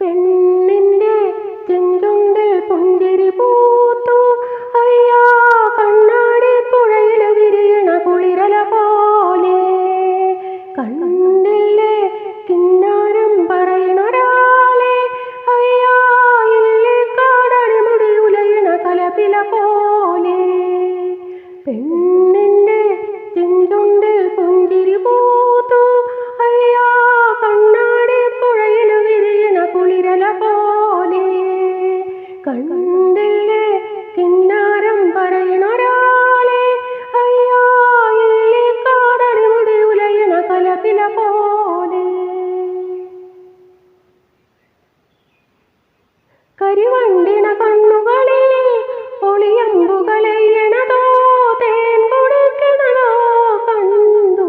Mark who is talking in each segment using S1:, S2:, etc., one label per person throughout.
S1: பெண் കണ്ടില്ലേ കിന്നാരം പറയണൊരാളെ അയ്യാ ഇല്ലേ കാടടി മുടി ഉലയണ കലപില പോലെ. കരിവണ്ടിണ കണ്ണുകളിൽ ഒളിയമ്പുകളെയ്യണതോ തേൻ കൊടുക്കണതോ കണ്ടു.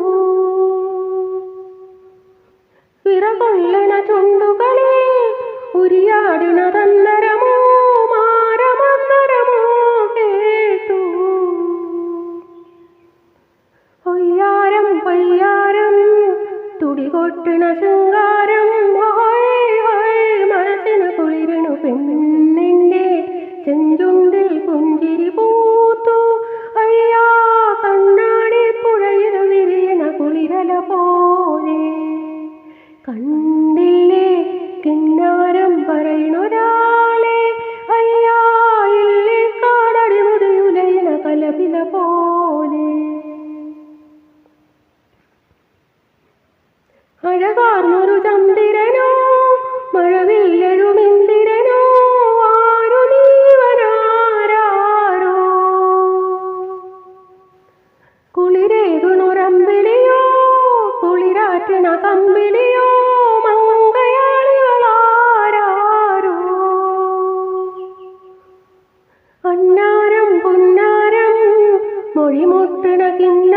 S1: തുടികൊട്ടണ ശൃംഗാരം. മനസ്സിന് കുളിരണു പെണ്ണിന്റെ അഴകാർന്നൊരു ചന്ദിരനോ മഴവില്ലഴുമിന്ദിരനോ ആരു നീവനാരോ കുളിരേകുണൊരമ്പിളിയോ കുളിരാറ്റണ കമ്പിളിയോ മങ്കയാളികളാരോ അന്നാരം പൊന്നാരം മൊഴിമുട്ടണ കിന്നാരം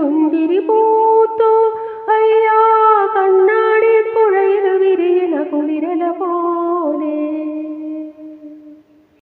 S1: പോലെ